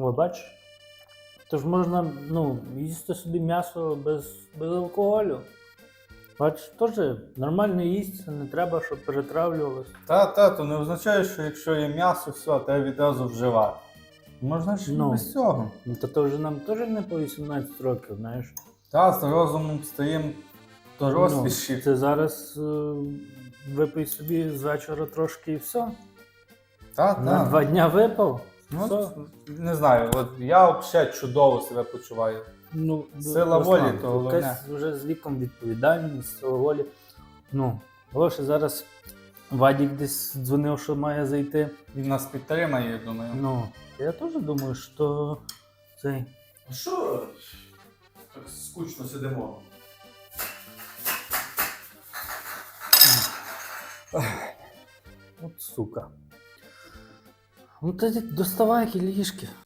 О, бачиш? Тож можна ну, їсти собі м'ясо без, без алкоголю. Бачиш, теж нормально їсти, не треба, щоб перетравлювалося. Та, та, то не означає, що якщо є м'ясо, все, треба відразу вживати. Можна ж Ну. без цього. Ну, то, то вже нам теж не по 18 років, знаєш. Та, з розумом стаємо доросліші. Ну, це зараз е, випий собі з вечора трошки і все. та, На та. два дня випав. Ну, все. не знаю, от я взагалі чудово себе почуваю. Ну, Сила волі, то головне. якась вже з віком відповідальність, сила волі. Ну, Лише зараз Вадік десь дзвонив, що має зайти. Він нас підтримає, я думаю. Ну, я теж думаю, що цей. А що так скучно сидимо? От сука. Ну ты доставай кілішки.